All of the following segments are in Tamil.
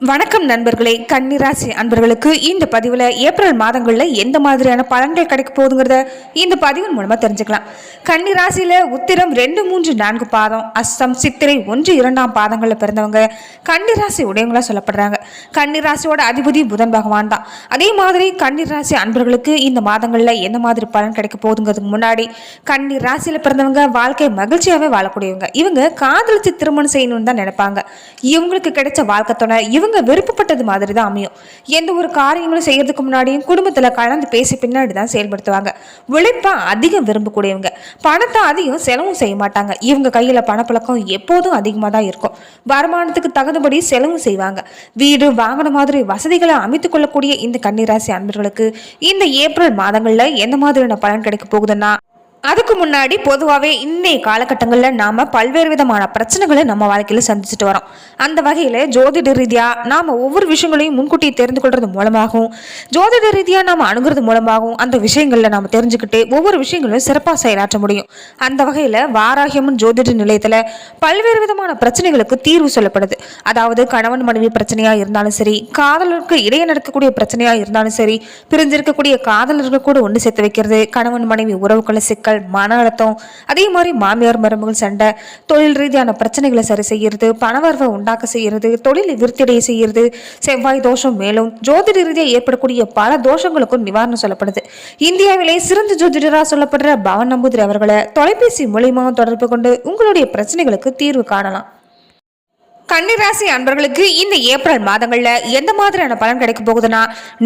வணக்கம் நண்பர்களே. கன்னிராசி அன்பர்களுக்கு இந்த பதிவில் ஏப்ரல் மாதங்களில் எந்த மாதிரியான பலன்கள் கிடைக்க போகுதுங்கிறத இந்த பதிவின் மூலமாக தெரிஞ்சுக்கலாம். கன்னிராசியில் உத்திரம் ரெண்டு மூன்று நான்கு பாதம் அஸ்தம் சித்திரை ஒன்று இரண்டாம் பாதங்களில் பிறந்தவங்க கன்னிராசி உடையவங்களாக சொல்லப்படுறாங்க. கன்னிராசியோட அதிபதி புதன் பகவான் தான். அதே மாதிரி கன்னிராசி அன்பர்களுக்கு இந்த மாதங்களில் எந்த மாதிரி பலன் கிடைக்க போகுதுங்கிறதுக்கு முன்னாடி கன்னிராசியில் பிறந்தவங்க வாழ்க்கை மகிழ்ச்சியாகவே வாழக்கூடியவங்க. இவங்க காதலித்து திருமணம் செய்யணும்னு தான் நினைப்பாங்க. இவங்களுக்கு கிடைச்ச வாழ்க்கை துணை இவங்க விருப்பப்பட்டது மாதிரி தான் அமையும். எந்த ஒரு காரியங்களும் செய்யறதுக்கு முன்னாடியும் குடும்பத்தில் கலந்து பேசி பின்னாடி தான் செயல்படுத்துவாங்க. உழைப்பா அதிகம் விரும்பக்கூடியவங்க. பணத்தை அதிகம் செலவும் செய்ய மாட்டாங்க. இவங்க கையில் பணப்பழக்கம் எப்போதும் அதிகமாக தான் இருக்கும். வருமானத்துக்கு தகுந்தபடி செலவும் செய்வாங்க. வீடு வாங்கின மாதிரி வசதிகளை அமைத்துக் கொள்ளக்கூடிய இந்த கன்னிராசி அன்பர்களுக்கு இந்த ஏப்ரல் மாதங்களில் எந்த மாதிரியான பலன் கிடைக்க போகுதுன்னா அதுக்கு முன்னாடி பொதுவாகவே இன்றைய காலகட்டங்களில் நாம் பல்வேறு விதமான பிரச்சனைகளை நம்ம வாழ்க்கையில் சந்திச்சுட்டு வரோம். அந்த வகையில் ஜோதிட ரீதியாக நாம் ஒவ்வொரு விஷயங்களையும் முன்கூட்டி தெரிந்து கொள்றது மூலமாகவும் ஜோதிட ரீதியாக நாம் அணுகிறது மூலமாகவும் அந்த விஷயங்களில் நாம் தெரிஞ்சுக்கிட்டு ஒவ்வொரு விஷயங்களையும் சிறப்பாக செயலாற்ற முடியும். அந்த வகையில் வாராகியம்மன் ஜோதிட நிலையத்தில் பல்வேறு விதமான பிரச்சனைகளுக்கு தீர்வு சொல்லப்படுது. அதாவது கணவன் மனைவி பிரச்சனையாக இருந்தாலும் சரி காதலருக்கு இடையே நடக்கக்கூடிய பிரச்சனையாக இருந்தாலும் சரி பிரிஞ்சிருக்கக்கூடிய காதலர்கள் கூட ஒன்று சேர்த்து வைக்கிறது கணவன் மனைவி உறவுகளை சிக்கல் மன அழுத்தம் அதே மாதிரி மாமியார் மருமகள் சண்டை தொழில் ரீதியான பிரச்சனைகளை சரி செய்யறது பணவரவை உண்டாக்க செய்யறது தொழில் விருத்திடைய செய்யறது செவ்வாய் தோஷம் மேலும் ஜோதிட ரீதியாக ஏற்படக்கூடிய பல தோஷங்களுக்கும் நிவாரணம் சொல்லப்படுது. இந்தியாவிலே சிறந்த ஜோதிடராக சொல்லப்படுற பவன் நம்பூதிரி அவர்களை தொலைபேசி மூலியமாக தொடர்பு கொண்டு உங்களுடைய பிரச்சனைகளுக்கு தீர்வு காணலாம். கன்னிராசி அன்பர்களுக்கு இந்த ஏப்ரல் மாதங்கள்ல எந்த மாதிரியான பலன் கிடைக்க போகுதுன்னா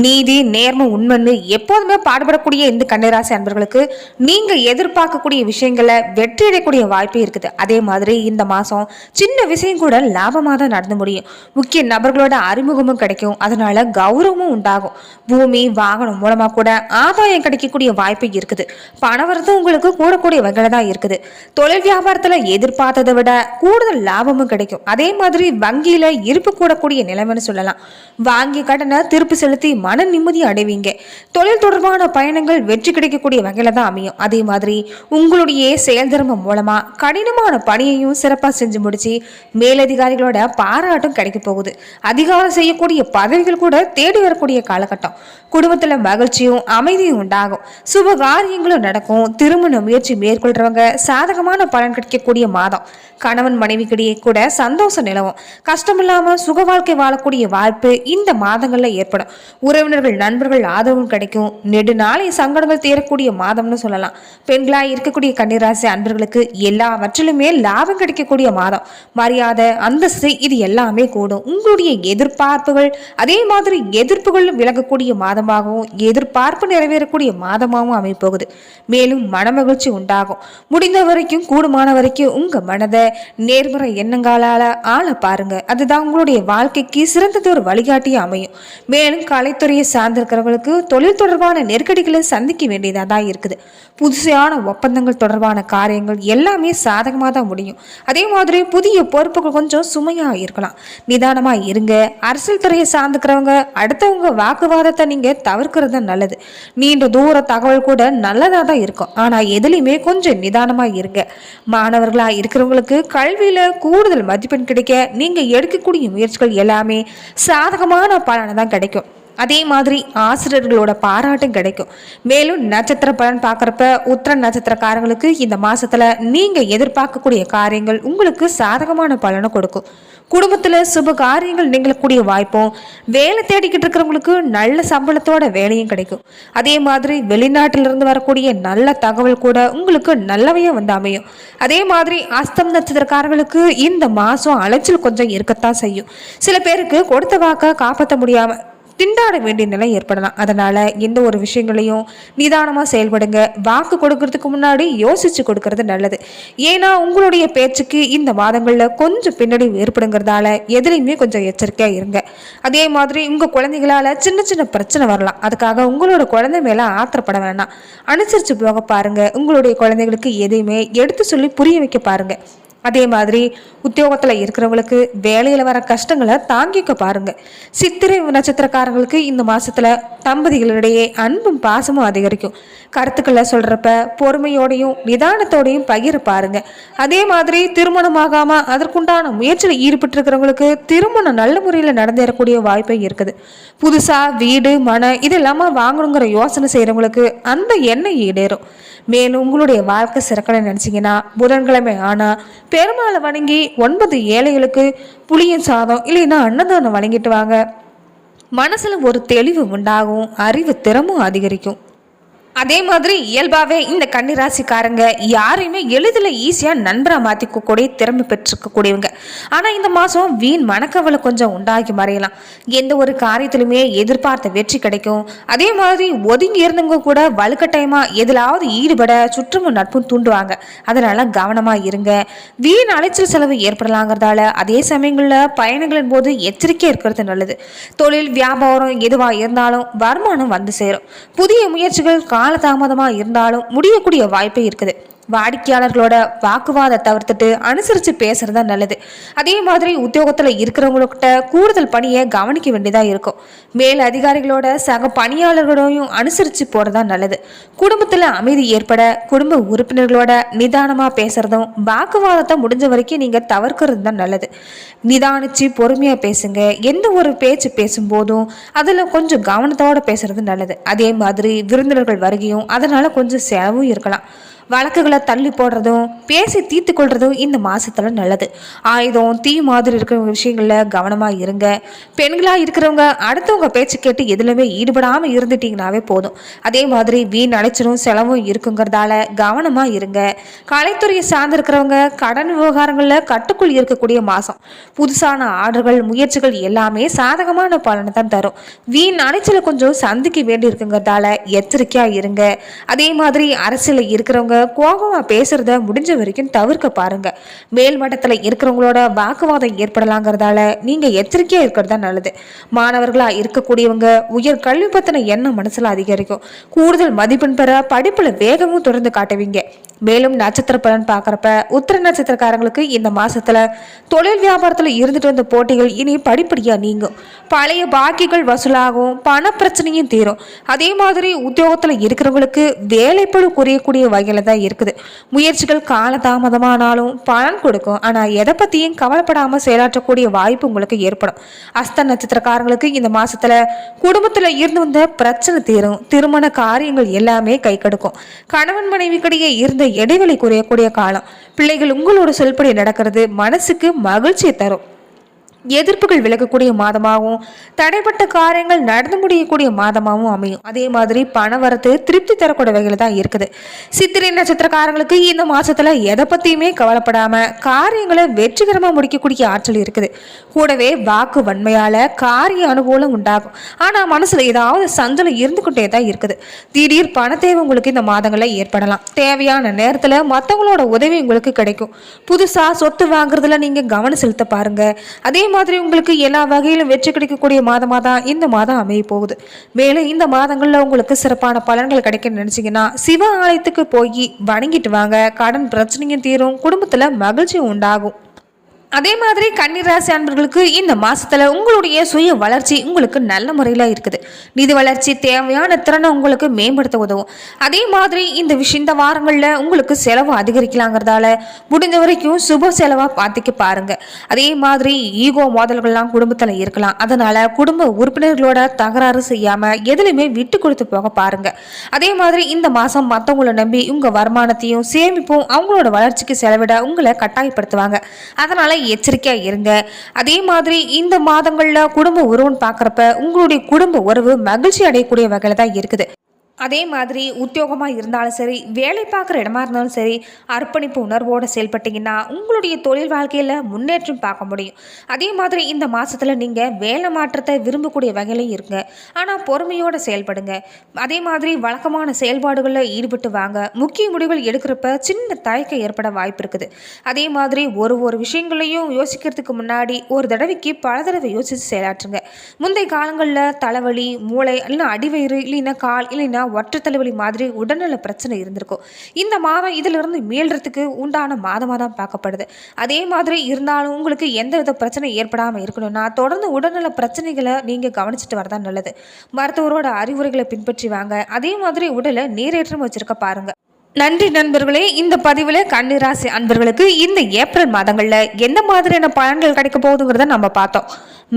நீதி நேர்மை உண்மைன்னு எப்போதுமே பாடுபடக்கூடிய இந்த கன்னிராசி அன்பர்களுக்கு நீங்க எதிர்பார்க்கக்கூடிய விஷயங்களை வெற்றி அடையக்கூடிய வாய்ப்பு இருக்குது. அதே மாதிரி இந்த மாசம் சின்ன விஷயம் கூட லாபமாக தான் நடந்து முடியும். முக்கிய நபர்களோட அறிமுகமும் கிடைக்கும். அதனால கௌரவமும் உண்டாகும். பூமி வாகனம் மூலமா கூட ஆதாயம் கிடைக்கக்கூடிய வாய்ப்பு இருக்குது. பணவரத்தும் உங்களுக்கு கூடக்கூடிய வகையில தான் இருக்குது. தொழில் வியாபாரத்துல எதிர்பார்த்ததை விட கூடுதல் லாபமும் கிடைக்கும். அதே மாதிரி வங்கியில இருப்பு கூடக்கூடிய நிலைமைன்னு சொல்லலாம். வாங்கி கடனை திருப்பி செலுத்தி மன நிம்மதி அடைவீங்க. தொழில் தொடர்பான பயணங்கள் வெற்றி கிடைக்கக்கூடிய வகையில தான் அமையும். அதே மாதிரி உங்களுடைய செயல் திறமம் மூலமா கடினமான பணியையும் சிறப்பாக செஞ்சு முடிச்சு மேலதிகாரிகளோட பாராட்டும் கிடைக்க போகுது. அதிகாரம் செய்யக்கூடிய பதவிகள் கூட தேடி வரக்கூடிய காலகட்டம். குடும்பத்துல மகிழ்ச்சியும் அமைதியும் உண்டாகும். சுப காரியங்களும் நடக்கும். திருமண முயற்சி மேற்கொள்றவங்க சாதகமான பலன் கிடைக்கக்கூடிய மாதம். கணவன் மனைவிக்கிடையே கூட சந்தோஷம் நிலவும் கஷ்டமில்லாம சுக வாழ்க்கை வாழக்கூடிய வாய்ப்பு இந்த மாதங்களில் ஏற்படும். உறவினர்கள் நண்பர்கள் ஆதரவும் கிடைக்கும். நெடுநாளை சங்கடங்கள் தீரக்கூடிய மாதம்னு சொல்லலாம். பெண்களாக இருக்கக்கூடிய கன்னிராசி அன்பர்களுக்கு எல்லாவற்றிலுமே லாபம் கிடைக்கக்கூடிய மாதம். மரியாதை அந்தஸ்து இது எல்லாமே கூடும். உங்களுடைய எதிர்பார்ப்புகள் அதே மாதிரி எதிர்ப்புகளும் விலகக்கூடிய மாதமாகவும் எதிர்பார்ப்பு நிறைவேறக்கூடிய மாதமாகவும் அமைப்போகுது. மேலும் மனமகிழ்ச்சி உண்டாகும். முடிந்த வரைக்கும் கூடுமான வரைக்கும் உங்க மனதை நேர்முறை எண்ணங்களால் ஆள பாருங்க. அதுதான் உங்களுடைய வாழ்க்கைக்கு சிறந்தது ஒரு வழிகாட்டியாக அமையும். மேலும் கலைத்துறையை சார்ந்திருக்கிறவங்களுக்கு தொழில் தொடர்பான நெருக்கடிகளை சந்திக்க வேண்டியதாக தான் இருக்குது. புதுசான ஒப்பந்தங்கள் தொடர்பான காரியங்கள் எல்லாமே சாதகமாக தான் முடியும். அதே மாதிரி புதிய பொறுப்புகள் கொஞ்சம் சுமையாக இருக்கலாம். நிதானமாக இருங்க. அரசியல் துறையை சார்ந்துக்கிறவங்க அடுத்தவங்க வாக்குவாதத்தை நீங்கள் தவிர்க்கிறது தான் நல்லது. நீண்ட தூர தகவல் கூட நல்லதாக தான் இருக்கும். ஆனால் எதுலேயுமே கொஞ்சம் நிதானமாக இருங்க. மாணவர்களாக இருக்கிறவங்களுக்கு கல்வியில் கூடுதல் மதிப்பெண் கிடைக்க நீங்கள் எடுக்கக்கூடிய முயற்சிகள் எல்லாமே சாதகமான பலனை தான் கிடைக்கும். அதே மாதிரி ஆசிரியர்களோட பாராட்டும் கிடைக்கும். மேலும் நட்சத்திர பலன் பார்க்குறப்ப உத்திர நட்சத்திரக்காரங்களுக்கு இந்த மாசத்துல நீங்க எதிர்பார்க்கக்கூடிய காரியங்கள் உங்களுக்கு சாதகமான பலனை கொடுக்கும். குடும்பத்தில் சுப காரியங்கள் நிகழக்கூடிய வாய்ப்பும் வேலை தேடிக்கிட்டு இருக்கிறவங்களுக்கு நல்ல சம்பளத்தோட வேலையும் கிடைக்கும். அதே மாதிரி வெளிநாட்டிலிருந்து வரக்கூடிய நல்ல தகவல் கூட உங்களுக்கு நல்லவையா வந்து அமையும். அதே மாதிரி அஸ்தம் நட்சத்திரக்காரங்களுக்கு இந்த மாதம் அலைச்சல் கொஞ்சம் இருக்கத்தான் செய்யும். சில பேருக்கு கொடுத்த வாக்க காப்பாற்ற முடியாமல் திண்டாட வேண்டிய நிலை ஏற்படலாம். அதனால எந்த ஒரு விஷயங்களையும் நிதானமாக செயல்படுங்க. வாக்கு கொடுக்கறதுக்கு முன்னாடி யோசிச்சு கொடுக்கறது நல்லது. ஏன்னா உங்களுடைய பேச்சுக்கு இந்த மாதங்களில் கொஞ்சம் பின்னடைவு ஏற்படுங்கிறதால எதுலையுமே கொஞ்சம் எச்சரிக்கையாக இருங்க. அதே மாதிரி உங்கள் குழந்தைகளால் சின்ன சின்ன பிரச்சனை வரலாம். அதுக்காக உங்களோட குழந்தை மேலே ஆத்திரப்பட வேணாம். அனுசரித்து போக பாருங்க. உங்களுடைய குழந்தைகளுக்கு எதையுமே எடுத்து சொல்லி புரிய வைக்க பாருங்க. அதே மாதிரி உத்தியோகத்தில் இருக்கிறவங்களுக்கு வேலையில் வர கஷ்டங்களை தாங்கிக்க பாருங்க. சித்திரை நட்சத்திரக்காரங்களுக்கு இந்த மாதத்தில் தம்பதிகளிடையே அன்பும் பாசமும் அதிகரிக்கும். கருத்துக்களை சொல்கிறப்ப பொறுமையோடையும் நிதானத்தோடையும் பகிர பாருங்க. அதே மாதிரி திருமணமாகாமல் அதற்குண்டான முயற்சியில் ஈடுபட்டிருக்கிறவங்களுக்கு திருமணம் நல்ல முறையில் நடந்தேறக்கூடிய வாய்ப்பே இருக்குது. புதுசாக வீடு மன இது இல்லாமல் வாங்கணுங்கிற யோசனை செய்கிறவங்களுக்கு அந்த எண்ணம் ஈடேறும். மேலும் உங்களுடைய வாழ்க்கை சிறக்கணும்னு நினச்சிங்கன்னா புதன்கிழமை ஆனால் பெருமாளை வணங்கி ஒன்பது ஏழைகளுக்கு புளியின் சாதம் இல்லைன்னா அன்னதானம் வணங்கிட்டு வாங்க. மனசில் ஒரு தெளிவு உண்டாகும் அறிவு திறமும் அதிகரிக்கும். அதே மாதிரி இயல்பாகவே இந்த கன்னிராசிக்காரங்க யாரையுமே எளிதில் ஈஸியாக நண்பராக மாற்றிக்கக்கூடிய திறமை பெற்றிருக்கக்கூடியவங்க. ஆனால் இந்த மாதம் வீண் மனக்கவலை கொஞ்சம் உண்டாகி மறையலாம். எந்த ஒரு காரியத்திலுமே எதிர்பார்த்த வெற்றி கிடைக்கும். அதே மாதிரி ஒதுங்கி இருந்தவங்க கூட வலுக்கட்டாயமாக எதிலாவது ஈடுபட சுற்றமும் நட்பும் தூண்டுவாங்க. அதனால் கவனமாக இருங்க. வீண் அலைச்சல் செலவு ஏற்படலாங்கிறதால அதே சமயங்களில் பயணங்களின் போது எச்சரிக்கையாக இருக்கிறது நல்லது. தொழில் வியாபாரம் எதுவாக இருந்தாலும் வருமானம் வந்து சேரும். புதிய முயற்சிகள் காலதாமதமாக இருந்தாலும் முடியக்கூடிய வாய்ப்பே இருக்குது. வாடிக்கையாளர்களோட வாக்குவாதத்தை தவிர்த்துட்டு அனுசரித்து பேசுறது தான் நல்லது. அதே மாதிரி உத்தியோகத்தில் இருக்கிறவங்கக்கிட்ட கூடுதல் பணியை கவனிக்க வேண்டியதாக இருக்கும். மேல் அதிகாரிகளோட சக பணியாளர்களோடையும் அனுசரித்து போகிறதா நல்லது. குடும்பத்தில் அமைதி ஏற்பட குடும்ப உறுப்பினர்களோட நிதானமாக பேசுகிறதும் வாக்குவாதத்தை முடிஞ்ச வரைக்கும் நீங்கள் தவிர்க்கிறது தான் நல்லது. நிதானிச்சு பொறுமையாக பேசுங்க. எந்த ஒரு பேச்சு பேசும்போதும் அதில் கொஞ்சம் கவனத்தோடு பேசுறது நல்லது. அதே மாதிரி விருந்தினர்கள் வருகையும் அதனால் கொஞ்சம் செலவும் இருக்கலாம். வழக்குகளை தள்ளி போடுறதும் பேசி தீர்த்து கொள்றதும் இந்த மாசத்துல நல்லது. ஆயுதம் தீ மாதிரி இருக்கிற விஷயங்களில் கவனமாக இருங்க. பெண்களாக இருக்கிறவங்க அடுத்தவங்க பேச்சு கேட்டு எதுலையுமே ஈடுபடாமல் இருந்துட்டீங்கனாவே போதும். அதே மாதிரி வீண் அலைச்சலும் செலவும் இருக்குங்கிறதால கவனமாக இருங்க. கலைத்துறையை சார்ந்திருக்கிறவங்க கடன் விவகாரங்களில் கட்டுக்குள் இருக்கக்கூடிய மாதம் புதுசான ஆர்டர்கள் முயற்சிகள் எல்லாமே சாதகமான பலனை தான் தரும். வீண் அலைச்சலை கொஞ்சம் சந்திக்க வேண்டி இருக்குங்கிறதால எச்சரிக்கையாக இருங்க. அதே மாதிரி அரசியலில் இருக்கிறவங்க கோபமாக பேசுறத முடிஞ்ச வரைக்கும் தவிர்க்க பாருங்க. மேல் மட்டத்தில் இருக்கிறவங்களோட வாக்குவாதம் ஏற்படலாங்கிறதால நீங்கள் எச்சரிக்கையாக இருக்கிறது தான் நல்லது. மாணவர்களாக இருக்கக்கூடியவங்க உயர் கல்வி பற்றின எண்ணம் மனசில் அதிகரிக்கும். கூடுதல் மதிப்பெண் பெற படிப்பில் வேகமும் தொடர்ந்து காட்டுவீங்க. மேலும் நட்சத்திர பலன் பார்க்குறப்ப உத்திர நட்சத்திரக்காரங்களுக்கு இந்த மாதத்தில் தொழில் வியாபாரத்தில் இருந்துட்டு வந்த போட்டிகள் இனி படிப்படியாக நீங்கும். பழைய பாக்கிகள் வசூலாகும் பண பிரச்சனையும் தீரும். அதே மாதிரி உத்தியோகத்தில் இருக்கிறவங்களுக்கு வேலைப்படு குறையக்கூடிய வகையில் தான் இருக்குது. முயற்சிகள் காலதாமதமானாலும் பலன் கொடுக்கும். ஆனால் எதை பற்றியும் கவலைப்படாமல் செயலாற்றக்கூடிய வாய்ப்பு உங்களுக்கு ஏற்படும். அஸ்த நட்சத்திரக்காரங்களுக்கு இந்த மாதத்தில் குடும்பத்தில் இருந்து வந்த பிரச்சனை தீரும். திருமண காரியங்கள் எல்லாமே கை கெடுக்கும். கணவன் மனைவிக்கிடையே இருந்த இடைவெளி குறையக்கூடிய காலம். பிள்ளைகள் உங்களோட சொல்படி நடக்கிறது மனசுக்கு மகிழ்ச்சியை தரும். எதிர்ப்புகள் விலகக்கூடிய மாதமாகவும் தடைப்பட்ட காரியங்கள் நடந்து முடியக்கூடிய மாதமாகவும் அமையும். அதே மாதிரி பண வரத்து திருப்தி தரக்கூடிய வகையில் தான் இருக்குது. சித்திரை நட்சத்திரக்காரங்களுக்கு இந்த மாதத்தில் எதை பற்றியுமே கவலைப்படாமல் காரியங்களை வெற்றிகரமாக முடிக்கக்கூடிய ஆற்றல் இருக்குது. கூடவே வாக்கு வன்மையால் காரிய அனுகூலம் உண்டாகும். ஆனால் மனசில் ஏதாவது சஞ்சலம் இருந்துகிட்டே தான் இருக்குது. திடீர் பண தேவை உங்களுக்கு இந்த மாதங்களில் ஏற்படலாம். தேவையான நேரத்தில் மற்றவங்களோட உதவி உங்களுக்கு கிடைக்கும். புதுசாக சொத்து வாங்குறதுல நீங்கள் கவனம் செலுத்த பாருங்க. அதே மாதிரி உங்களுக்கு எல்லா வகையிலும் வெற்றி கிடைக்கக்கூடிய மாதமாக தான் இந்த மாதம் அமைய போகுது. மேலும் இந்த மாதங்களில் உங்களுக்கு சிறப்பான பலன்கள் கிடைக்க நினச்சிங்கன்னா சிவ ஆலயத்துக்கு போய் வணங்கிட்டு வாங்க. கடன் பிரச்சனையும் தீரும். குடும்பத்தில் மகிழ்ச்சியும் உண்டாகும். அதே மாதிரி கன்னிராசி அன்பர்களுக்கு இந்த மாசத்துல உங்களுடைய சுய வளர்ச்சி உங்களுக்கு நல்ல முறையில் இருக்குது. நிதி வளர்ச்சி தேவையான திறனை உங்களுக்கு மேம்படுத்த உதவும். அதே மாதிரி இந்த விஷயம் இந்த வாரங்களில் உங்களுக்கு செலவு அதிகரிக்கலாங்கிறதால முடிஞ்ச வரைக்கும் சுப செலவாக பார்த்துக்க பாருங்க. அதே மாதிரி ஈகோ மோதல்கள்லாம் குடும்பத்தில் இருக்கலாம். அதனால குடும்ப உறுப்பினர்களோட தகராறு செய்யாம எதுலையுமே விட்டு கொடுத்து போக பாருங்க. அதே மாதிரி இந்த மாசம் மற்றவங்களை நம்பி உங்க வருமானத்தையும் சேமிப்பும் அவங்களோட வளர்ச்சிக்கு செலவிட உங்களை கட்டாயப்படுத்துவாங்க. அதனால எச்சரிக்கையாக இருங்க. அதே மாதிரி இந்த மாதங்களில் குடும்ப உறவுன்னு பார்க்குறப்ப உங்களுடைய குடும்ப உறவு மகிழ்ச்சி அடையக்கூடிய வகையில் தான் இருக்குது. அதே மாதிரி உத்தியோகமாக இருந்தாலும் சரி வேலை பார்க்குற இடமா இருந்தாலும் சரி அர்ப்பணிப்பு உணர்வோடு செயல்பட்டீங்கன்னா உங்களுடைய தொழில் வாழ்க்கையில் முன்னேற்றம் பார்க்க முடியும். அதே மாதிரி இந்த மாதத்தில் நீங்கள் வேலை மாற்றத்தை விரும்பக்கூடிய வகையிலையும் இருங்க. ஆனால் பொறுமையோடு செயல்படுங்க. அதே மாதிரி வழக்கமான செயல்பாடுகளில் ஈடுபட்டு வாங்க. முக்கிய முடிவுகள் எடுக்கிறப்ப சின்ன தயக்கம் ஏற்பட வாய்ப்பு இருக்குது. அதே மாதிரி ஒரு ஒரு விஷயங்களையும் யோசிக்கிறதுக்கு முன்னாடி ஒரு தடவைக்கு பல தடவை யோசித்து செயலாற்றுங்க. முந்தைய காலங்களில் தலைவலி மூளை இல்லைன்னா அடிவயிறு இல்லைன்னா கால் இல்லைன்னா ஒற்றை தலைவலி மாதிரி உடல்நல பிரச்சனை இருந்திருக்கும். இந்த மாதம் இதிலிருந்து மீள்றதுக்கு உண்டான மாதமாக தான் பார்க்கப்படுது. அதே மாதிரி இருந்தாலும் உங்களுக்கு எந்த வித பிரச்சனை ஏற்படாமல் இருக்கணும்னா தொடர்ந்து உடல்நல பிரச்சனைகளை நீங்கள் கவனிச்சுட்டு வரதான் நல்லது. மருத்துவரோட அறிவுரைகளை பின்பற்றி வாங்க. அதே மாதிரி உடலை நீரேற்றம் வச்சிருக்க பாருங்கள் நன்றி நண்பர்களே இந்த பதிவில் கன்னிராசி அன்பர்களுக்கு இந்த ஏப்ரல் மாதங்களில் எந்த மாதிரியான பலன்கள் கிடைக்க போகுதுங்கிறத நம்ம பார்த்தோம்.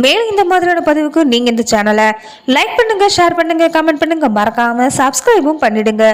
மேலும் இந்த மாதிரியான பதிவுக்கு நீங்கள் இந்த சேனலை லைக் பண்ணுங்கள் ஷேர் பண்ணுங்கள் கமெண்ட் பண்ணுங்கள் மறக்காமல் சப்ஸ்கிரைபும் பண்ணிடுங்க.